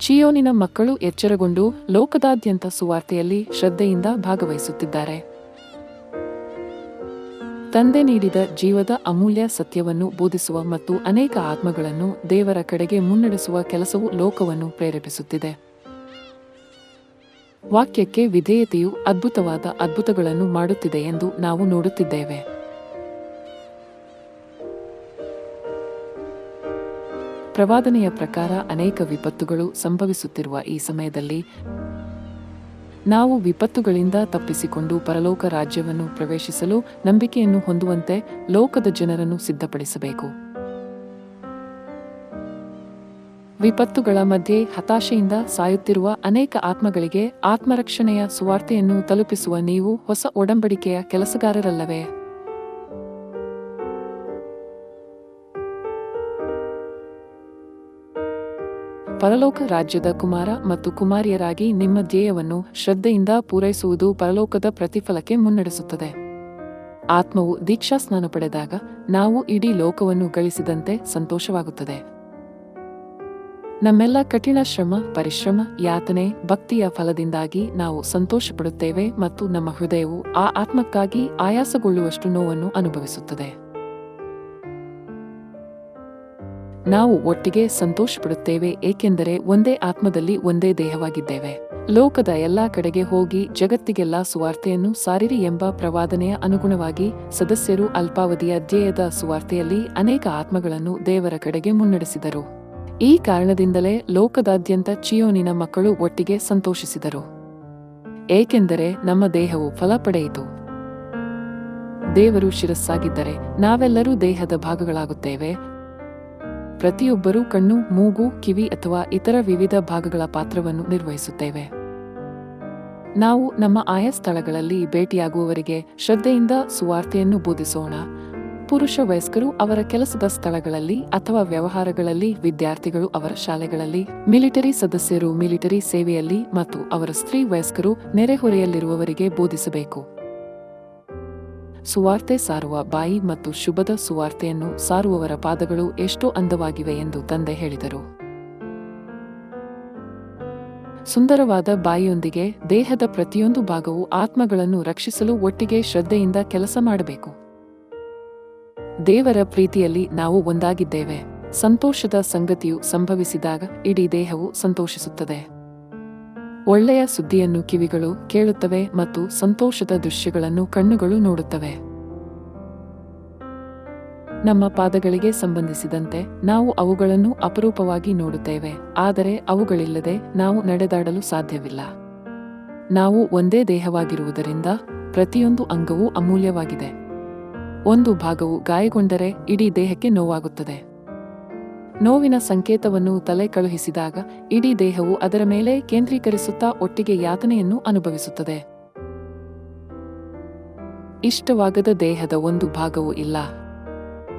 ಚಿಯೋನಿನ ಮಕ್ಕಳು ಎಚ್ಚರಗೊಂಡು ಲೋಕದಾದ್ಯಂತ ಸುವಾರ್ತೆಯಲ್ಲಿ ಶ್ರದ್ಧೆಯಿಂದ ಭಾಗವಹಿಸುತ್ತಿದ್ದಾರೆ. ತಂದೆ ನೀಡಿದ ಜೀವದ ಅಮೂಲ್ಯ ಸತ್ಯವನ್ನು ಬೋಧಿಸುವ ಮತ್ತು ಅನೇಕ ಆತ್ಮಗಳನ್ನು ದೇವರ ಕಡೆಗೆ ಮುನ್ನಡೆಸುವ ಕೆಲಸವು ಲೋಕವನ್ನು ಪ್ರೇರೇಪಿಸುತ್ತಿದೆ. ವಾಕ್ಯಕ್ಕೆ ವಿಧೇಯತೆಯು ಅದ್ಭುತವಾದ ಅದ್ಭುತಗಳನ್ನು ಮಾಡುತ್ತಿದೆ ಎಂದು ನಾವು ನೋಡುತ್ತಿದ್ದೇವೆ. ಪ್ರವಾದನೆಯ ಪ್ರಕಾರ ಅನೇಕ ವಿಪತ್ತುಗಳು ಸಂಭವಿಸುತ್ತಿರುವ ಈ ಸಮಯದಲ್ಲಿ ನಾವು ವಿಪತ್ತುಗಳಿಂದ ತಪ್ಪಿಸಿಕೊಂಡು ಪರಲೋಕ ರಾಜ್ಯವನ್ನು ಪ್ರವೇಶಿಸಲು ನಂಬಿಕೆಯನ್ನು ಹೊಂದುವಂತೆ ಲೋಕದ ಜನರನ್ನು ಸಿದ್ಧಪಡಿಸಬೇಕು. ವಿಪತ್ತುಗಳ ಮಧ್ಯೆ ಹತಾಶೆಯಿಂದ ಸಾಯುತ್ತಿರುವ ಅನೇಕ ಆತ್ಮಗಳಿಗೆ ಆತ್ಮರಕ್ಷಣೆಯ ಸುವಾರ್ತೆಯನ್ನು ತಲುಪಿಸುವ ನೀವು ಹೊಸ ಒಡಂಬಡಿಕೆಯ ಕೆಲಸಗಾರರಲ್ಲವೇ? ಪರಲೋಕ ರಾಜ್ಯದ ಕುಮಾರ ಮತ್ತು ಕುಮಾರಿಯರಾಗಿ ನಿಮ್ಮ ಧ್ಯೇಯವನ್ನು ಶ್ರದ್ಧೆಯಿಂದ ಪೂರೈಸುವುದು ಪರಲೋಕದ ಪ್ರತಿಫಲಕ್ಕೆ ಮುನ್ನಡೆಸುತ್ತದೆ. ಆತ್ಮವು ದೀಕ್ಷಾ ಸ್ನಾನ ಪಡೆದಾಗ ನಾವು ಇಡೀ ಲೋಕವನ್ನು ಗಳಿಸಿದಂತೆ ಸಂತೋಷವಾಗುತ್ತದೆ. ನಮ್ಮೆಲ್ಲ ಕಠಿಣ ಶ್ರಮ, ಪರಿಶ್ರಮ, ಯಾತನೆ, ಭಕ್ತಿಯ ಫಲದಿಂದಾಗಿ ನಾವು ಸಂತೋಷಪಡುತ್ತೇವೆ ಮತ್ತು ನಮ್ಮ ಹೃದಯವು ಆ ಆತ್ಮಕ್ಕಾಗಿ ಆಯಾಸಗೊಳ್ಳುವಷ್ಟು ನೋವನ್ನು ಅನುಭವಿಸುತ್ತದೆ. ನಾವು ಒಟ್ಟಿಗೆ ಸಂತೋಷ ಪಡುತ್ತೇವೆ ಏಕೆಂದರೆ ಒಂದೇ ಆತ್ಮದಲ್ಲಿ ಒಂದೇ ದೇಹವಾಗಿದ್ದೇವೆ. ಲೋಕದ ಎಲ್ಲಾ ಕಡೆಗೆ ಹೋಗಿ ಜಗತ್ತಿಗೆಲ್ಲ ಸುವಾರ್ತೆಯನ್ನು ಸಾರಿರಿ ಎಂಬ ಪ್ರವಾದನೆಯ ಅನುಗುಣವಾಗಿ ಸದಸ್ಯರು ಅಲ್ಪಾವಧಿಯ ಧ್ಯೇಯದ ಸುವಾರ್ತೆಯಲ್ಲಿ ಅನೇಕ ಆತ್ಮಗಳನ್ನು ದೇವರ ಕಡೆಗೆ ಮುನ್ನಡೆಸಿದರು. ಈ ಕಾರಣದಿಂದಲೇ ಲೋಕದಾದ್ಯಂತ ಚಿಯೋನಿನ ಮಕ್ಕಳು ಒಟ್ಟಿಗೆ ಸಂತೋಷಿಸಿದರು. ಏಕೆಂದರೆ ನಮ್ಮ ದೇಹವು ಫಲ ಪಡೆಯಿತು. ದೇವರು ಶಿರಸ್ಸಾಗಿದ್ದರೆ ನಾವೆಲ್ಲರೂ ದೇಹದ ಭಾಗಗಳಾಗುತ್ತೇವೆ ಪ್ರತಿಯೊಬ್ಬರೂ ಕಣ್ಣು, ಮೂಗು, ಕಿವಿ ಅಥವಾ ಇತರ ವಿವಿಧ ಭಾಗಗಳ ಪಾತ್ರವನ್ನು ನಿರ್ವಹಿಸುತ್ತೇವೆ. ನಾವು ನಮ್ಮ ಆಯಾ ಸ್ಥಳಗಳಲ್ಲಿ ಭೇಟಿಯಾಗುವವರಿಗೆ ಶ್ರದ್ಧೆಯಿಂದ ಸುವಾರ್ತೆಯನ್ನು ಬೋಧಿಸೋಣ. ಪುರುಷ ವಯಸ್ಕರು ಅವರ ಕೆಲಸದ ಸ್ಥಳಗಳಲ್ಲಿ ಅಥವಾ ವ್ಯವಹಾರಗಳಲ್ಲಿ, ವಿದ್ಯಾರ್ಥಿಗಳು ಅವರ ಶಾಲೆಗಳಲ್ಲಿ, ಮಿಲಿಟರಿ ಸದಸ್ಯರು ಮಿಲಿಟರಿ ಸೇವೆಯಲ್ಲಿ ಮತ್ತು ಅವರ ಸ್ತ್ರೀ ವಯಸ್ಕರು ನೆರೆಹೊರೆಯಲ್ಲಿರುವವರಿಗೆ ಬೋಧಿಸಬೇಕು. ಸುವಾರ್ತೆ ಸಾರುವ ಬಾಯಿ ಮತ್ತು ಶುಭದ ಸುವಾರ್ತೆಯನ್ನು ಸಾರುವವರ ಪಾದಗಳು ಎಷ್ಟೋ ಅಂದವಾಗಿವೆ ಎಂದು ತಂದೆ ಹೇಳಿದರು. ಸುಂದರವಾದ ಬಾಯಿಯೊಂದಿಗೆ ದೇಹದ ಪ್ರತಿಯೊಂದು ಭಾಗವು ಆತ್ಮಗಳನ್ನು ರಕ್ಷಿಸಲು ಒಟ್ಟಿಗೆ ಶ್ರದ್ಧೆಯಿಂದ ಕೆಲಸ ಮಾಡಬೇಕು. ದೇವರ ಪ್ರೀತಿಯಲ್ಲಿ ನಾವು ಒಂದಾಗಿದ್ದೇವೆ. ಸಂತೋಷದ ಸಂಗತಿಯು ಸಂಭವಿಸಿದಾಗ ಇಡೀ ದೇಹವು ಸಂತೋಷಿಸುತ್ತದೆ. ಒಳ್ಳೆಯ ಸುದ್ದಿಯನ್ನು ಕಿವಿಗಳು ಕೇಳುತ್ತವೆ ಮತ್ತು ಸಂತೋಷದ ದೃಶ್ಯಗಳನ್ನು ಕಣ್ಣುಗಳು ನೋಡುತ್ತವೆ. ನಮ್ಮ ಪಾದಗಳಿಗೆ ಸಂಬಂಧಿಸಿದಂತೆ ನಾವು ಅವುಗಳನ್ನು ಅಪರೂಪವಾಗಿ ನೋಡುತ್ತೇವೆ, ಆದರೆ ಅವುಗಳಿಲ್ಲದೆ ನಾವು ನಡೆದಾಡಲು ಸಾಧ್ಯವಿಲ್ಲ. ನಾವು ಒಂದೇ ದೇಹವಾಗಿರುವುದರಿಂದ ಪ್ರತಿಯೊಂದು ಅಂಗವೂ ಅಮೂಲ್ಯವಾಗಿದೆ. ಒಂದು ಭಾಗವು ಗಾಯಗೊಂಡರೆ ಇಡೀ ದೇಹಕ್ಕೆ ನೋವಾಗುತ್ತದೆ. ನೋವಿನ ಸಂಕೇತವನ್ನು ತಲೆ ಕಳುಹಿಸಿದಾಗ ಇಡೀ ದೇಹವು ಅದರ ಮೇಲೆ ಕೇಂದ್ರೀಕರಿಸುತ್ತಾ ಒಟ್ಟಿಗೆ ಯಾತನೆಯನ್ನು ಅನುಭವಿಸುತ್ತದೆ. ಇಷ್ಟವಾಗದ ದೇಹದ ಒಂದು ಭಾಗವೂ ಇಲ್ಲ.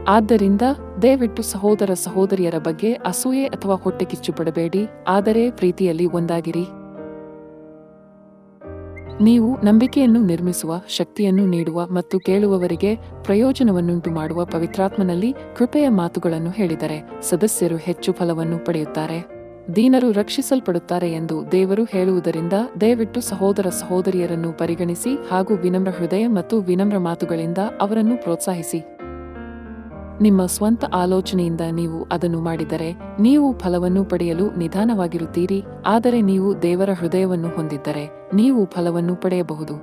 ಆದ್ದರಿಂದ ದಯವಿಟ್ಟು ಸಹೋದರ ಸಹೋದರಿಯರ ಬಗ್ಗೆ ಅಸೂಯೆ ಅಥವಾ ಹೊಟ್ಟೆ ಕಿಚ್ಚು ಪಡಬೇಡಿ, ಆದರೆ ಪ್ರೀತಿಯಲ್ಲಿ ಒಂದಾಗಿರಿ. ನೀವು ನಂಬಿಕೆಯನ್ನು ನಿರ್ಮಿಸುವ, ಶಕ್ತಿಯನ್ನು ನೀಡುವ ಮತ್ತು ಕೇಳುವವರಿಗೆ ಪ್ರಯೋಜನವನ್ನುಂಟು ಮಾಡುವ ಪವಿತ್ರಾತ್ಮನಲ್ಲಿ ಕೃಪೆಯ ಮಾತುಗಳನ್ನು ಹೇಳಿದರೆ ಸದಸ್ಯರು ಹೆಚ್ಚು ಫಲವನ್ನು ಪಡೆಯುತ್ತಾರೆ. ದೀನರು ರಕ್ಷಿಸಲ್ಪಡುತ್ತಾರೆ ಎಂದು ದೇವರು ಹೇಳುವುದರಿಂದ ದಯವಿಟ್ಟು ಸಹೋದರ ಸಹೋದರಿಯರನ್ನು ಪರಿಗಣಿಸಿ ಹಾಗೂ ವಿನಮ್ರ ಹೃದಯ ಮತ್ತು ವಿನಮ್ರ ಮಾತುಗಳಿಂದ ಅವರನ್ನು ಪ್ರೋತ್ಸಾಹಿಸಿ. ನಿಮ್ಮ ಸ್ವಂತ ಆಲೋಚನೆಯಿಂದ ನೀವು ಅದನ್ನು ಮಾಡಿದರೆ ನೀವು ಫಲವನ್ನು ಪಡೆಯಲು ನಿಧಾನವಾಗಿರುತ್ತೀರಿ, ಆದರೆ ನೀವು ದೇವರ ಹೃದಯವನ್ನು ಹೊಂದಿದ್ದರೆ ನೀವು ಫಲವನ್ನು ಪಡೆಯಬಹುದು.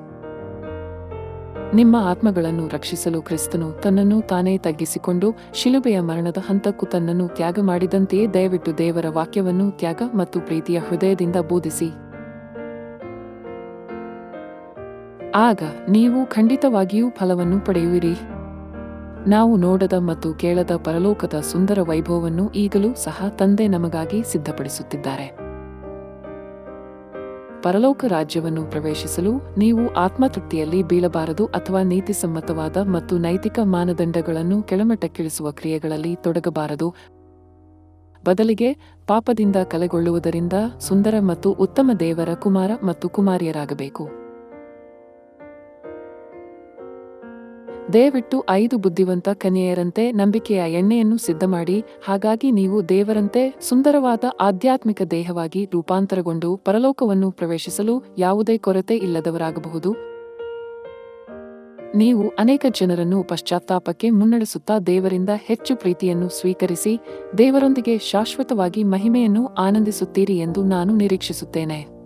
ನಿಮ್ಮ ಆತ್ಮಗಳನ್ನು ರಕ್ಷಿಸಲು ಕ್ರಿಸ್ತನು ತನ್ನನ್ನು ತಾನೇ ತಗ್ಗಿಸಿಕೊಂಡು ಶಿಲುಬೆಯ ಮರಣದ ಹಂತಕ್ಕೂ ತನ್ನನ್ನು ತ್ಯಾಗ ಮಾಡಿದಂತೆಯೇ ದಯವಿಟ್ಟು ದೇವರ ವಾಕ್ಯವನ್ನು ತ್ಯಾಗ ಮತ್ತು ಪ್ರೀತಿಯ ಹೃದಯದಿಂದ ಬೋಧಿಸಿ. ಆಗ ನೀವು ಖಂಡಿತವಾಗಿಯೂ ಫಲವನ್ನು ಪಡೆಯುವಿರಿ. ನಾವು ನೋಡದ ಮತ್ತು ಕೇಳದ ಪರಲೋಕದ ಸುಂದರ ವೈಭವವನ್ನು ಈಗಲೂ ಸಹ ತಂದೆ ನಮಗಾಗಿ ಸಿದ್ಧಪಡಿಸುತ್ತಿದ್ದಾರೆ. ಪರಲೋಕ ರಾಜ್ಯವನ್ನು ಪ್ರವೇಶಿಸಲು ನೀವು ಆತ್ಮತೃಪ್ತಿಯಲ್ಲಿ ಬೀಳಬಾರದು ಅಥವಾ ನೀತಿಸಮ್ಮತವಾದ ಮತ್ತು ನೈತಿಕ ಮಾನದಂಡಗಳನ್ನು ಕೆಳಮಟ್ಟಕ್ಕಿಳಿಸುವ ಕ್ರಿಯೆಗಳಲ್ಲಿ ತೊಡಗಬಾರದು. ಬದಲಿಗೆ ಪಾಪದಿಂದ ಕಲೆಗೊಳ್ಳುವುದರಿಂದ ಸುಂದರ ಮತ್ತು ಉತ್ತಮ ದೇವರ ಕುಮಾರ ಮತ್ತು ಕುಮಾರಿಯರಾಗಬೇಕು. ದಯವಿಟ್ಟು ಐದು ಬುದ್ಧಿವಂತ ಕನ್ಯೆಯರಂತೆ ನಂಬಿಕೆಯ ಎಣ್ಣೆಯನ್ನು ಸಿದ್ಧ ಮಾಡಿ ಹಾಗಾಗಿ ನೀವು ದೇವರಂತೆ ಸುಂದರವಾದ ಆಧ್ಯಾತ್ಮಿಕ ದೇಹವಾಗಿ ರೂಪಾಂತರಗೊಂಡು ಪರಲೋಕವನ್ನು ಪ್ರವೇಶಿಸಲು ಯಾವುದೇ ಕೊರತೆ ಇಲ್ಲದವರಾಗಬಹುದು. ನೀವು ಅನೇಕ ಜನರನ್ನು ಪಶ್ಚಾತ್ತಾಪಕ್ಕೆ ಮುನ್ನಡೆಸುತ್ತಾ ದೇವರಿಂದ ಹೆಚ್ಚು ಪ್ರೀತಿಯನ್ನು ಸ್ವೀಕರಿಸಿ, ದೇವರೊಂದಿಗೆ ಶಾಶ್ವತವಾಗಿ ಮಹಿಮೆಯನ್ನು ಆನಂದಿಸುತ್ತೀರಿ ಎಂದು ನಾನು ನಿರೀಕ್ಷಿಸುತ್ತೇನೆ.